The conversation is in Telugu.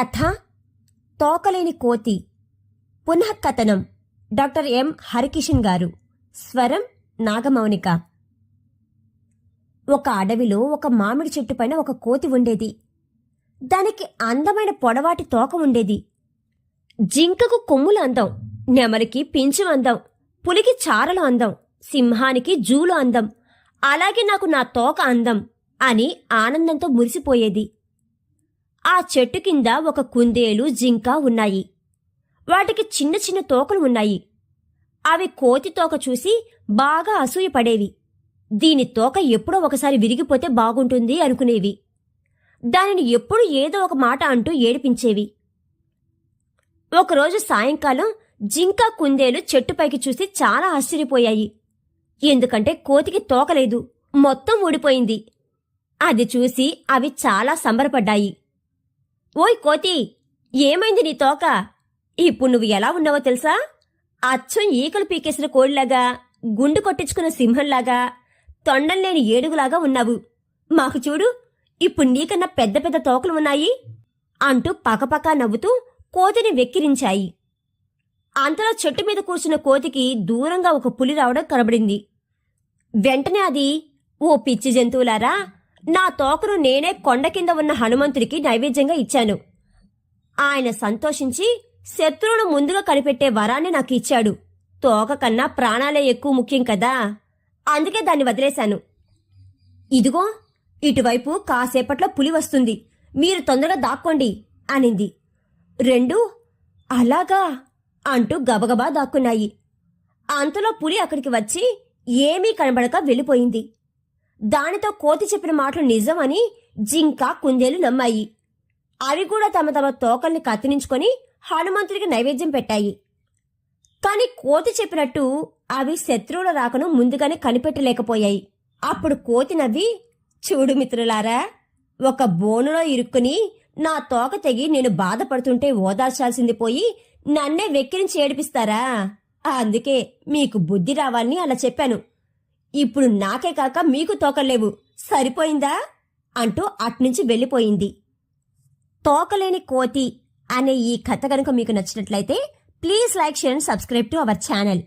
కథ తోకలేని కోతి. పునఃకథనం డాక్టర్ ఎం. హరికిషన్ గారు. స్వరం నాగమౌనిక. ఒక అడవిలో ఒక మామిడి చెట్టు పైన ఒక కోతి ఉండేది. దానికి అందమైన పొడవాటి తోక ఉండేది. జింకకు కొమ్ములు అందం నెమలికి పింఛు అందం పులికి చారలు అందం సింహానికి జూలు అందం అలాగే నాకు నా తోక అందం అని ఆనందంతో మురిసిపోయేది. ఆ చెట్టు కింద ఒక కుందేలు జింక ఉన్నాయి. వాటికి చిన్న చిన్న తోకలు ఉన్నాయి. అవి కోతి తోక చూసి బాగా అసూయపడేవి దీని తోక ఎప్పుడో ఒకసారి విరిగిపోతే బాగుంటుంది అనుకునేవి. దానిని ఎప్పుడు ఏదో ఒక మాట అంటూ ఏడిపించేవి. ఒకరోజు సాయంకాలం జింక కుందేలు చెట్టుపైకి చూసి చాలా ఆశ్చర్యపోయాయి. ఎందుకంటే కోతికి తోకలేదు మొత్తం ఊడిపోయింది. అది చూసి అవి చాలా సంబరపడ్డాయి. ఓయ్ కోతి ఏమైంది నీ తోక? ఇప్పుడు నువ్వు ఎలా ఉన్నావో తెలుసా? అచ్చం ఈకలు పీకేసిన కోడిలాగా గుండు కొట్టించుకున్న సింహంలాగా తొండం లేని ఏడుగులాగా ఉన్నావు. మాకు చూడు ఇప్పుడు నీకన్నా పెద్ద పెద్ద తోకలు ఉన్నాయి అంటూ పకపకా నవ్వుతూ కోతిని వెక్కిరించాయి. అంతలో చెట్టు మీద కూర్చున్న కోతికి దూరంగా ఒక పులి రావడం కనబడింది. వెంటనే అది ఓ పిచ్చి జంతువులారా నా తోకను నేనే కొండ కింద ఉన్న హనుమంతుడికి నైవేద్యంగా ఇచ్చాను. ఆయన సంతోషించి శత్రువును ముందుగా కనిపెట్టే వరాన్ని నాకు ఇచ్చాడు. తోక కన్నా ప్రాణాలే ఎక్కువ ముఖ్యం కదా. అందుకే దాన్ని వదిలేశాను. ఇదిగో ఇటువైపు కాసేపట్లో పులి వస్తుంది. మీరు తొందరగా దాక్కోండి అనింది. రెండు అలాగా అంటూ గబగబా దాక్కున్నాయి. అంతలో పులి అక్కడికి వచ్చి ఏమీ కనబడక వెళ్ళిపోయింది. దానితో కోతి చెప్పిన మాటలు నిజమని జింక కుందేలు నమ్మాయి. అవి కూడా తమ తమ తోకల్ని కత్తిరించుకొని హనుమంతుడికి నైవేద్యం పెట్టాయి. కాని కోతి చెప్పినట్టు అవి శత్రువుల రాకను ముందుగానే కనిపెట్టలేకపోయాయి. అప్పుడు కోతి నవ్వి చూడు మిత్రులారా ఒక బోనులో ఇరుక్కుని నా తోక తెగి నేను బాధపడుతుంటే ఓదార్చాల్సింది పోయి నన్నే వెక్కిరించి ఏడిపిస్తారా? అందుకే మీకు బుద్ధి రావాలని అలా చెప్పాను. ఇప్పుడు నాకే కాక మీకు తోకలేవు సరిపోయిందా? అంటూ అట్నుంచి వెళ్ళిపోయింది. తోకలేని కోతి అనే ఈ కథ కనుక మీకు నచ్చినట్లయితే please like share and subscribe to our channel.